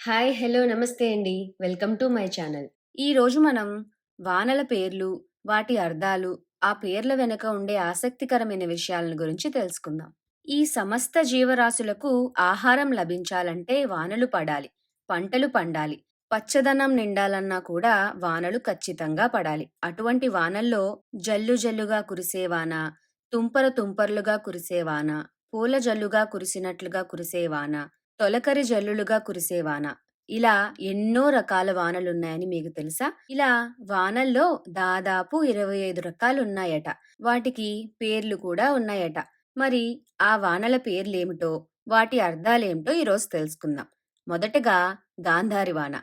Hi! Hello! నమస్తే అండి. Welcome to my channel. ఈరోజు మనం వానల పేర్లు, వాటి అర్థాలు, ఆ పేర్ల వెనుక ఉండే ఆసక్తికరమైన విషయాలను గురించి తెలుసుకుందాం. ఈ సమస్త జీవరాశులకు ఆహారం లభించాలంటే వానలు పడాలి. పంటలు పండాలి. పచ్చదనం నిండాలన్నా కూడా వానలు ఖచ్చితంగా పడాలి. అటువంటి వానల్లో జల్లు జల్లుగా కురిసే వాన, తుంపర తుంపర్లుగా కురిసే వాన, పూల జల్లుగా కురిసినట్లుగా కురిసే వాన, తొలకరి జల్లులుగా కురిసే వాన. ఇలా ఎన్నో రకాల వానలున్నాయని మీకు తెలుసా? ఇలా వానల్లో దాదాపు 25 రకాలున్నాయట. వాటికి పేర్లు కూడా ఉన్నాయట. మరి ఆ వానల పేర్లేమిటో, వాటి అర్థాలేమిటో ఈరోజు తెలుసుకుందాం. మొదటగా గాంధారి వాన.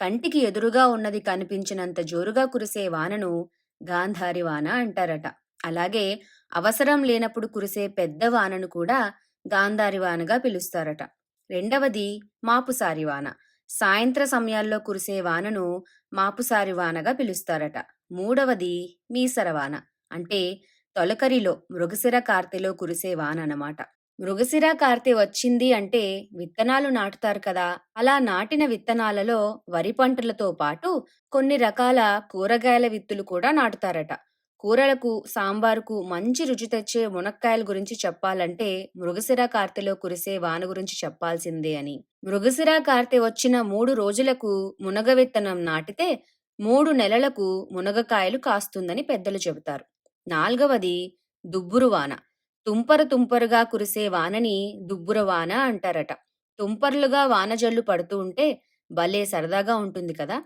కంటికి ఎదురుగా ఉన్నది కనిపించినంత జోరుగా కురిసే వానను గాంధారి వాన అంటారట. అలాగే అవసరం లేనప్పుడు కురిసే పెద్ద వానను కూడా గాంధారి వానగా పిలుస్తారట. రెండవది మాపుసారి వాన. సాయంత్ర సమయాల్లో కురిసే వానను మాపుసారి వానగా పిలుస్తారట. మూడవది మీసరవాన అంటే తొలకరిలో మృగశిర కార్తెలో కురిసే వాన అన్నమాట. మృగశిర కార్తె వచ్చింది అంటే విత్తనాలు నాటుతారు కదా! అలా నాటిన విత్తనాలలో వరి పంటలతో పాటు కొన్ని రకాల కూరగాయల విత్తులు కూడా నాటుతారట. కూరలకు, సాంబారుకు మంచి రుచి తెచ్చే మునక్కాయల గురించి చెప్పాలంటే మృగశిర కార్తెలో కురిసే వాన గురించి చెప్పాల్సిందే అని. మృగశిర కార్తె వచ్చిన మూడు రోజులకు మునగ విత్తనం నాటితే మూడు నెలలకు మునగకాయలు కాస్తుందని పెద్దలు చెబుతారు. నాల్గవది దుబ్బురు వాన. తుంపర తుంపరుగా కురిసే వానని దుబ్బుర వాన అంటారట. తుంపర్లుగా వానజల్లు పడుతూ ఉంటే భలే సరదాగా ఉంటుంది కదా!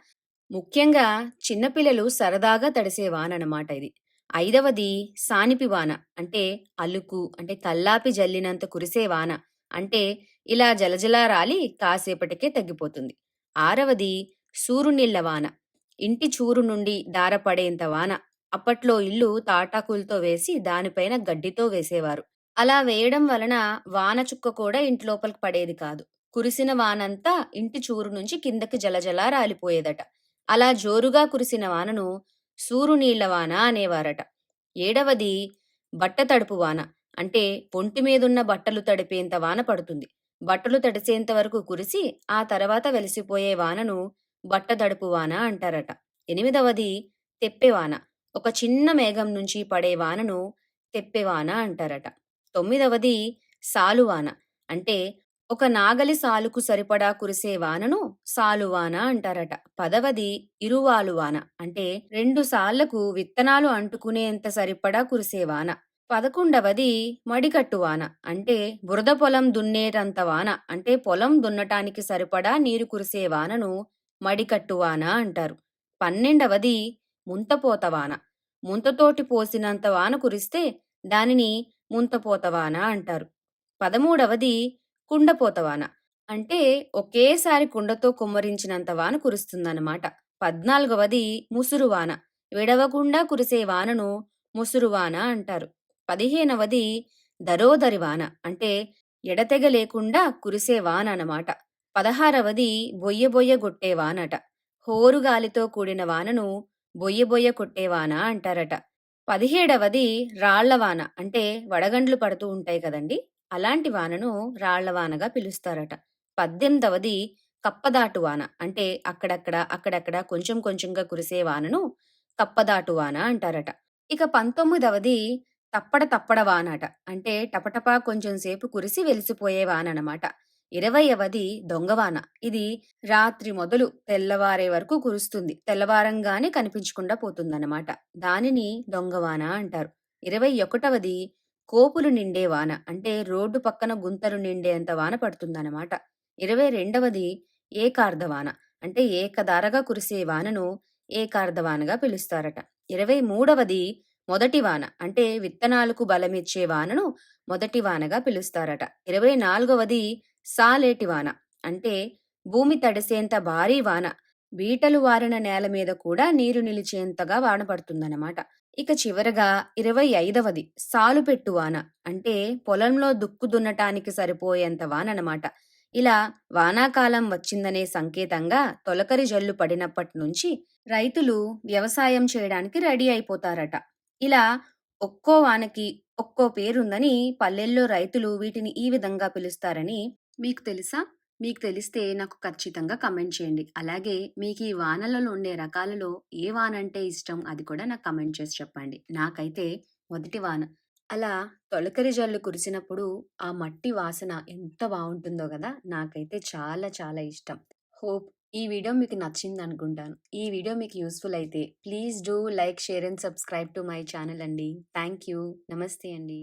ముఖ్యంగా చిన్నపిల్లలు సరదాగా తడిసే వాన అన్నమాట ఇది. ఐదవది సానిపి వాన. అంటే అలుకు అంటే కల్లాపి జల్లినంత కురిసే వాన. అంటే ఇలా జలజలా రాలి కాసేపటికే తగ్గిపోతుంది. ఆరవది సూరునీళ్ళ వాన. ఇంటి చూరు నుండి దారపడేంత వాన. అప్పట్లో ఇల్లు తాటాకులతో వేసి దానిపైన గడ్డితో వేసేవారు. అలా వేయడం వలన వాన చుక్క కూడా ఇంటి లోపలికి పడేది కాదు. కురిసిన వానంతా ఇంటి చూరు నుంచి కిందకి జలజలా రాలిపోయేదట. అలా జోరుగా కురిసిన వానను సూరునీళ్ళ వాన అనేవారట. ఏడవది బట్ట తడుపు వాన. అంటే పొంటి మీదున్న బట్టలు తడిపేంత వాన పడుతుంది. బట్టలు తడిసేంత వరకు కురిసి ఆ తర్వాత వెలిసిపోయే వానను బట్ట తడుపు వాన అంటారట. ఎనిమిదవది తెప్పెవాన. ఒక చిన్న మేఘం నుంచి పడే వానను తెప్పెవాన అంటారట. తొమ్మిదవది సాలువాన. అంటే ఒక నాగలి సాలుకు సరిపడా కురిసే వానను సాలువాన అంటారట. పదవది ఇరువాలువాన. అంటే రెండు సాళ్ళకు విత్తనాలు అంటుకునేంత సరిపడా కురిసే వాన. పదకొండవది మడికట్టు వాన. అంటే బురద పొలం దున్నేటంత వాన. అంటే పొలం దున్నటానికి సరిపడా నీరు కురిసే వానను మడికట్టు వాన అంటారు. పన్నెండవది ముంతపోత వాన. ముంతతోటి పోసినంత వాన కురిస్తే దానిని ముంతపోత వాన అంటారు. పదమూడవది కుండపోత వాన. అంటే ఒకేసారి కుండతో కుమ్మరించినంత వాన కురుస్తుందన్నమాట. పద్నాలుగవది ముసురు వాన. విడవకుండా కురిసే వానను ముసురు వాన అంటారు. పదిహేనవది దరోదరి వాన. అంటే ఎడతెగ లేకుండా కురిసే వాన అన్నమాట. పదహారవది బొయ్య బొయ్య వానట. హోరుగాలితో కూడిన వానను బొయ్య బొయ్య కొట్టే వాన అంటారట. పదిహేడవది రాళ్ళవాన. అంటే వడగండ్లు పడుతూ ఉంటాయి కదండీ! అలాంటి వానను రాళ్ళవానగా పిలుస్తారట. పద్దెనిమిదవది కప్పదాటు వాన. అంటే అక్కడక్కడ, అక్కడక్కడ కొంచెం కొంచెంగా కురిసే వానను కప్పదాటు వాన అంటారట. ఇక పంతొమ్మిదవది తప్పడ తప్పడ వానట. అంటే టపటపా కొంచెం సేపు కురిసి వెలిసిపోయే వాననమాట. ఇరవైయవది దొంగవాన. ఇది రాత్రి మొదలు తెల్లవారే వరకు కురుస్తుంది. తెల్లవారంగానే కనిపించకుండా పోతుందన్నమాట. దానిని దొంగవాన అంటారు. ఇరవై ఒకటవది కోపులు నిండే వాన. అంటే రోడ్డు పక్కన గుంతలు నిండేంత వాన పడుతుందన్నమాట. ఇరవై రెండవది ఏకార్ధవాన. అంటే ఏకధారగా కురిసే వానను ఏకార్ధవానగా పిలుస్తారట. ఇరవై మూడవది మొదటి వాన. అంటే విత్తనాలకు బలమిచ్చే వానను మొదటి వానగా పిలుస్తారట. ఇరవై నాలుగవది సాలేటి వాన. అంటే భూమి తడిసేంత భారీ వాన. బీటలు వారిన నేల మీద కూడా నీరు నిలిచేంతగా వాన పడుతుందన్నమాట. ఇక చివరగా ఇరవై ఐదవది సాలుపెట్టు వాన. అంటే పొలంలో దుక్కు దున్నటానికి సరిపోయేంత వాననమాట. ఇలా వానాకాలం వచ్చిందనే సంకేతంగా తొలకరి జల్లు పడినప్పటి నుంచి రైతులు వ్యవసాయం చేయడానికి రెడీ అయిపోతారట. ఇలా ఒక్కో వానకి ఒక్కో పేరుందని పల్లెల్లో రైతులు వీటిని ఈ విధంగా పిలుస్తారని మీకు తెలుసా? మీకు తెలిస్తే నాకు ఖచ్చితంగా కమెంట్ చేయండి. అలాగే మీకు ఈ వానలలో ఉండే రకాలలో ఏ వాన అంటే ఇష్టం అది కూడా నాకు కమెంట్ చేసి చెప్పండి. నాకైతే మొదటి వాన. అలా తొలకరి జల్లు కురిసినప్పుడు ఆ మట్టి వాసన ఎంత బాగుంటుందో కదా నాకైతే చాలా చాలా ఇష్టం. హోప్ ఈ వీడియో మీకు నచ్చింది అనుకుంటాను ఈ వీడియో మీకు యూస్ఫుల్ అయితే please do like, share and subscribe to my channel అండి. Thank you. నమస్తే అండి.